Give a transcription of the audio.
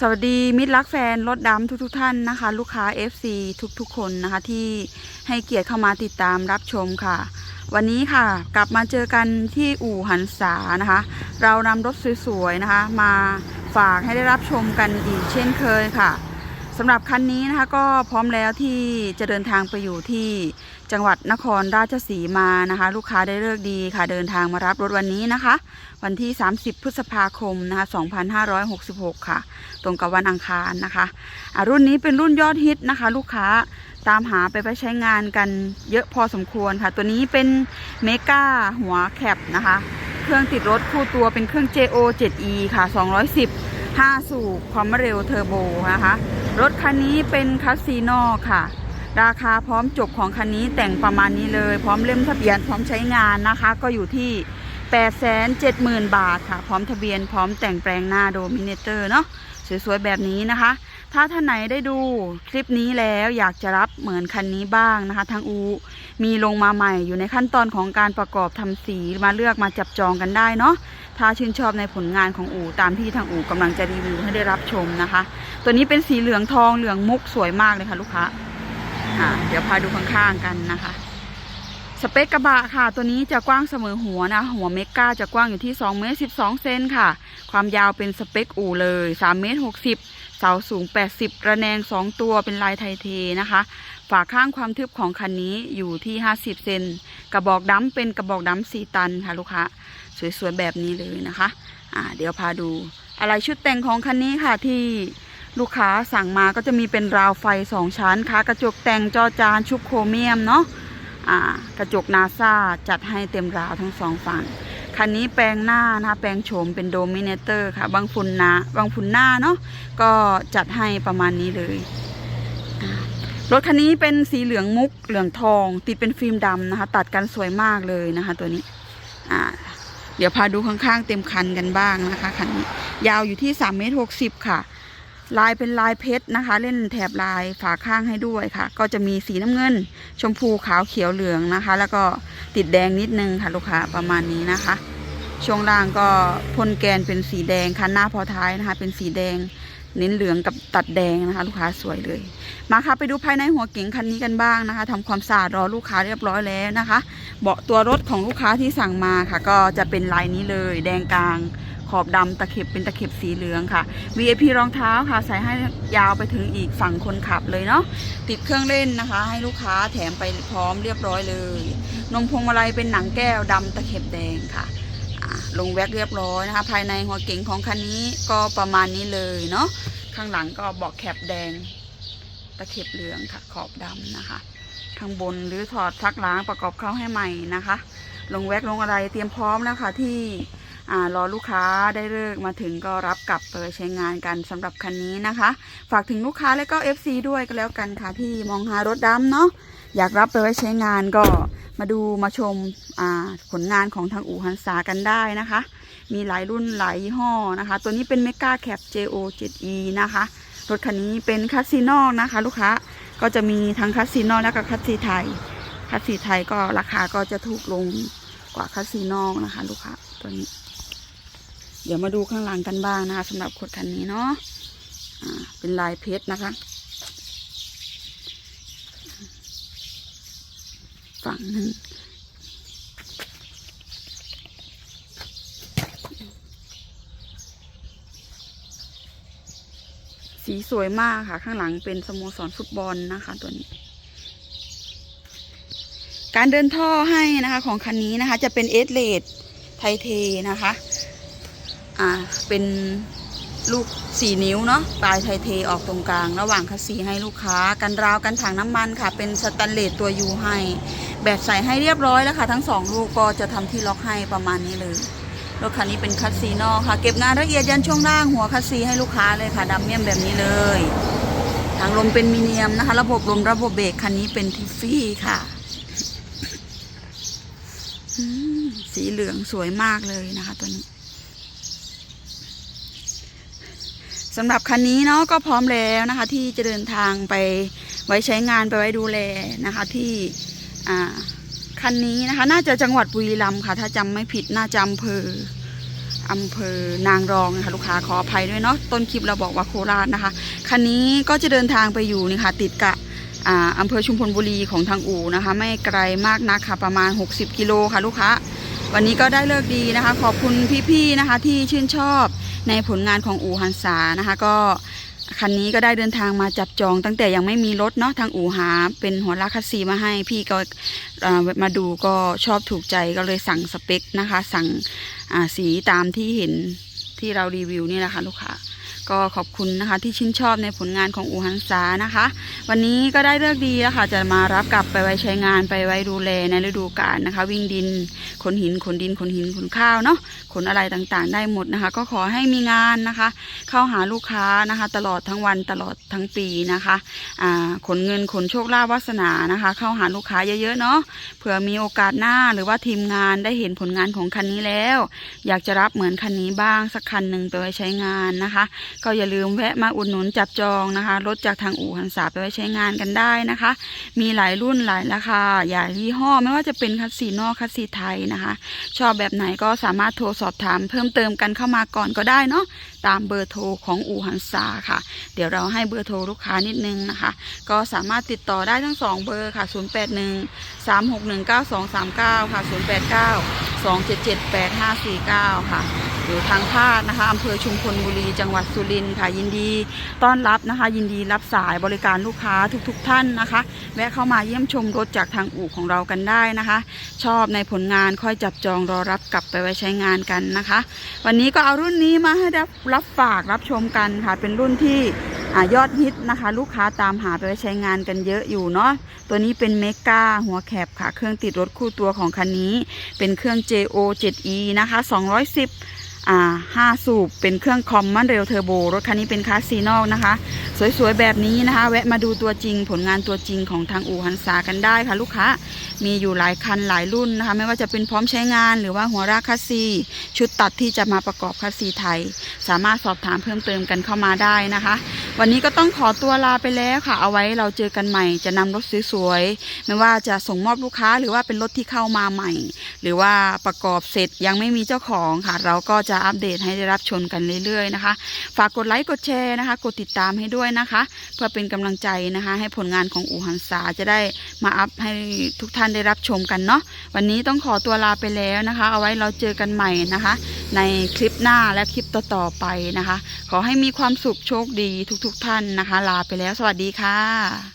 สวัสดีมิตรรักแฟนรถดำทุกๆท่านนะคะ ลูกค้า FC ทุกๆ คนนะคะ ที่ให้เกียรติเข้ามาติดตามรับชมค่ะ วันนี้ค่ะกลับมาเจอกันที่อู่หันษานะคะ เรานำรถสวยๆนะคะ มาฝากให้ได้รับชมกันอีกเช่นเคยค่ะ สำหรับคันนี้นะคะก็พร้อมแล้วที่จะเดินทางไปอยู่ที่จังหวัดนครราชสีมานะคะ ลูกค้าได้เลิกดีค่ะ เดินทางมารับรถวันนี้นะคะ วันที่ 30 พฤษภาคมนะคะ2566 ค่ะ ตรงกับวันอังคารนะคะะรุ่นนี้เป็นรุ่นยอดฮิตนะคะ ลูกค้าตามหาไปไปใช้งานกันเยอะพอสมควรค่ะ ตัวนี้เป็นเมกาหัวแคปนะคะ เครื่องติดรถคู่ตัวเป็นเครื่อง JO 7E ค่ะ 210 5 สูบความเร็วเทอร์โบนะคะ รถคันนี้เป็นคัสซีโนค่ะ ราคาพร้อมจบของคันนี้แต่งประมาณนี้เลย พร้อมเล่มทะเบียนพร้อมใช้งานนะคะ ก็อยู่ที่ 870,000 บาทค่ะ พร้อมทะเบียนพร้อมแต่งแปลงหน้าโดมิเนเตอร์เนาะสวยๆ แบบนี้นะคะ ถ้าท่านไหนได้ดูคลิปนี้แล้วอยากจะรับเหมือนคันนี้บ้างนะคะ ทางอูมีลงมาใหม่อยู่ในขั้นตอนของการประกอบทำสีมาเลือกมาจับจองกันได้เนาะถ้าชื่นชอบในผลงานของอูตามที่ทางอูกำลังจะรีวิวให้ได้รับชมนะคะ ตัวนี้เป็นสีเหลืองทองเหลืองมุกสวยมากเลยค่ะลูกค้าอ่าเดี๋ยวพาดูข้างๆกันนะคะ สเปคกระบะค่ะ ตัวนี้จะกว้างเสมอหัวนะ หัวเมก้าจะกว้างอยู่ที่2เมตร12 เซนค่ะ ความยาวเป็นสเปคอู่เลย3เมตร60 เสาสูง 80 ระแนง 2 ตัวเป็นลายไทเทนะคะ ฝาข้างความทึบของคันนี้อยู่ที่ 50 เซนกระบอกดำเป็นกระบอกดำ4ตันค่ะลูกค้าสวยๆแบบนี้เลยนะคะอ่าเดี๋ยวพาดู อะไรชุดแต่งของคันนี้ค่ะที่ลูกค้าสั่งมาก็จะมีเป็นราวไฟสองชั้นค่ะกระจกแต่งจอจานชุบโครเมียมเนาะ กระจกนาซาจัดให้เต็มราวทั้งสองฝั่ง คันนี้แปลงหน้านะคะแปลงโฉมเป็นโดมิเนเตอร์ค่ะบางฝุ่นนาบางฝุ่นหน้าเนาะก็จัดให้ประมาณนี้เลยรถคันนี้เป็นสีเหลืองมุกเหลืองทอง ติดเป็นฟิล์มดำนะคะ ตัดกันสวยมากเลยนะคะ ตัวนี้อ่าเดี๋ยวพาดูข้างๆเต็มคันกันบ้างนะคะคันนี้ยาวอยู่ที่3เมตร60ค่ะ ลายเป็นลายเพชรนะคะ เล่นแถบลายฝาข้างให้ด้วยค่ะ ก็จะมีสีน้ำเงิน ชมพูขาวเขียวเหลืองนะคะ แล้วก็ติดแดงนิดนึงค่ะลูกค้าประมาณนี้นะคะ ช่วงล่างก็พ่นแกนเป็นสีแดงคันหน้าพอท้ายนะคะ เป็นสีแดงเน้นเหลืองกับตัดแดงนะคะ ลูกค้าสวยเลย มาค่ะไปดูภายในหัวเก๋งคันนี้กันบ้างนะคะทำความสะอาดรอลูกค้าเรียบร้อยแล้วนะคะ เบาะตัวรถของลูกค้าที่สั่งมาค่ะ ก็จะเป็นลายนี้เลย แดงกลาง อบดำตะเข็บเป็นตะเข็บสีเหลืองค่ะ VIP รองเท้าค่ะ ใส่ให้ยาวไปถึงอีกฝั่งคนขับเลยเนาะติดเครื่องเล่นนะคะ ให้ลูกค้าแถมไปพร้อมเรียบร้อยเลย นมพวงมาลัยเป็นหนังแก้วดำตะเข็บแดงค่ะลงแว็กเรียบร้อยนะคะ ภายในหัวเก๋งของคันนี้ก็ประมาณนี้เลยเนาะข้างหลังก็เบอกแคบแดง ตะเข็บเหลืองค่ะ ขอบดำนะคะ ข้างบนหรือถอดซักล้างประกอบเข้าให้ใหม่นะคะ ลงแว็กลงอะไรเตรียมพร้อมแล้วค่ะที่ รอลูกค้าได้เลิกมาถึงก็รับกลับไปใช้งานกันสำหรับคันนี้นะคะ ฝากถึงลูกค้าและก็ FC ด้วยก็แล้วกันค่ะที่มองหารถดำเนาะอยากรับไปไว้ใช้งานก็มาดูมาชมผลงานของทางอู่ฮันซากันได้นะคะ มีหลายรุ่นหลายยี่ห้อนะคะ ตัวนี้เป็น Mega Cap JO 7E นะคะ รถคันนี้เป็นคัสซีนอกนะคะ ลูกค้าก็จะมีทั้งคัสซีนอกและก็คัสซีไทย คัสซีไทยก็ราคาก็จะถูกลงกว่าคัสซีนอกนะคะ ลูกค้าตัวนี้ เดี๋ยวมาดูข้างหลังกันบ้างนะคะสำหรับขวดคันนี้เนาะเป็นลายเพชรนะคะ ฝั่งหนึ่งสีสวยมากค่ะ ข้างหลังเป็นสโมสรฟุตบอลนะคะ ตัวนี้ การเดินท่อให้นะคะของคันนี้นะคะ จะเป็นเอสเลดไทเทนะคะ อ่าเป็นลูกสี่นิ้วเนาะปลายไทเทออกตรงกลาง ระหว่างคัสซีให้ลูกค้า กันราวกันถังน้ำมันค่ะ เป็นสแตนเลสตัวยูให้ แบบใส่ให้เรียบร้อยแล้วค่ะ ทั้งสองลูกก็จะทำที่ล็อกให้ประมาณนี้เลยรถคันนี้เป็นคัสซีนอกค่ะ เก็บงานละเอียดยันช่วงล่างหัวคัสซีให้ลูกค้าเลยค่ะดำเมี่ยมแบบนี้เลยทางลมเป็นมิเนียมนะคะ ระบบลมระบบเบรกคันนี้เป็นทิฟฟี่ค่ะสีเหลืองสวยมากเลยนะคะตัวนี้ สำหรับคันนี้เนาะก็พร้อมแล้วนะคะ ที่จะเดินทางไปไว้ใช้งานไปไว้ดูแลนะคะที่คันนี้นะคะ น่าจะจังหวัดบุรีรัมย์ค่ะ ถ้าจำไม่ผิดน่าจะอำเภออำเภอนางรองนะคะลูกค้าขออภัยด้วยเนาะต้นคลิปเราบอกว่าโคราชนะคะคันนี้ก็จะเดินทางไปอยู่นี่ค่ะ ติดกับอ่าอำเภอชุมพลบุรีของทางอู่นะคะ ไม่ไกลมากนักค่ะประมาณ 60 กิโลค่ะลูกค้า วันนี้ก็ได้เลิกดีนะคะ ขอบคุณพี่ๆนะคะที่ชื่นชอบ ในผลงานของอู่ฮันษานะคะก็คันนี้ก็ได้เดินทางมาจับจองตั้งแต่ยังไม่มีรถเนาะทางอู่หาเป็นหัวลากคัสซีมาให้พี่ก็มาดูก็ชอบถูกใจก็เลยสั่งสเปคนะคะ สั่งสีตามที่เห็นที่เรารีวิวนี่แหละค่ะลูกค้า ก็ขอบคุณนะคะที่ชื่นชอบในผลงานของอูฮันซานะคะ วันนี้ก็ได้เลิกดีแล้วค่ะจะมารับกลับไปไว้ใช้งานไปไว้ดูแลในฤดูกาลนะคะ วิ่งดินขนหินขนดินขนหินขนข้าวเนาะขนอะไรต่างๆ ได้หมดนะคะ ก็ขอให้มีงานนะคะ เข้าหาลูกค้านะคะ ตลอดทั้งวันตลอดทั้งปีนะคะอ่าขนเงินขนโชคลาภวาสนานะคะ เข้าหาลูกค้าเยอะๆเนาะเผื่อมีโอกาสหน้าหรือว่าทีมงานได้เห็นผลงานของคันนี้แล้ว อยากจะรับเหมือนคันนี้บ้างสักคันหนึ่งไปไว้ใช้งานนะคะก็อย่าลืมแวะมาอุดหนุนจับจองนะคะรถจากทางอู่หันษาไปไว้ใช้งานกันได้นะคะ มีหลายรุ่นหลายราคาหลายยี่ห้อไม่ว่าจะเป็นคัสซีนอกคัสซีไทยนะคะ ชอบแบบไหนก็สามารถโทรสอบถาม เพิ่มเติมกันเข้ามาก่อนก็ได้เนาะตามเบอร์โทรของอู่หันษาค่ะ เดี๋ยวเราให้เบอร์โทรลูกค้านิดนึงนะคะ ก็สามารถติดต่อได้ทั้ง 2 เบอร์ค่ะ 081 361 9239 ค่ะ 089 277 8549 ค่ะ อยู่ทางภาคนะคะอำเภอชุมพลบุรีจังหวัดสุรินทร์ค่ะ ยินดีต้อนรับนะคะ ยินดีรับสายบริการลูกค้าทุกๆทท่านนะคะ แวะเข้ามาเยี่ยมชมรถจากทางอู่ของเรากันได้นะคะ ชอบในผลงานค่อยจับจองรอรับกลับไปไว้ใช้งานกันนะคะ วันนี้ก็เอารุ่นนี้มาให้รับรับฝากรับชมกันค่ะเป็นรุ่นที่ อยอดฮิตนะคะ ลูกค้าตามหาไปใช้งานกันเยอะอยู่เนาะตัวนี้เป็นเมกาหัวแคบค่ะ เครื่องติดรถคู่ตัวของคันนี้ เป็นเครื่อง JO 7E นะคะ 210อ่าห้าสูบ เป็นเครื่องคอมมันเร็วเทอร์โบ รถคันนี้เป็นคลาสซีนอลนะคะ สวยๆ แบบนี้นะคะ แวะมาดูตัวจริงผลงานตัวจริงของทางอู่ฮันซากันได้ค่ะ ลูกค้า มีอยู่หลายคันหลายรุ่นนะคะ ไม่ว่าจะเป็นพร้อมใช้งานหรือว่าหัวรากคัสซีชุดตัดที่จะมาประกอบคัสซีไทย สามารถสอบถามเพิ่มเติมกันเข้ามาได้นะคะ วันนี้ก็ต้องขอตัวลาไปแล้วค่ะ เอาไว้เราเจอกันใหม่ จะนำรถสวยๆ ไม่ว่าจะส่งมอบลูกค้าหรือว่าเป็นรถที่เข้ามาใหม่ หรือว่าประกอบเสร็จยังไม่มีเจ้าของค่ะ เราก็จะอัปเดตให้ได้รับชมกันเรื่อยๆนะคะ ฝากกดไลค์กดแชร์นะคะ กดติดตามให้ด้วยนะคะ เพื่อเป็นกำลังใจนะคะ ให้ผลงานของอูหันซาจะได้มาอัพให้ทุกท่านได้รับชมกันเนาะวันนี้ต้องขอตัวลาไปแล้วนะคะ เอาไว้เราเจอกันใหม่นะคะ ในคลิปหน้าและคลิปต่อๆไปนะคะ ขอให้มีความสุขโชคดีทุกๆท่านนะคะ ลาไปแล้วสวัสดีค่ะ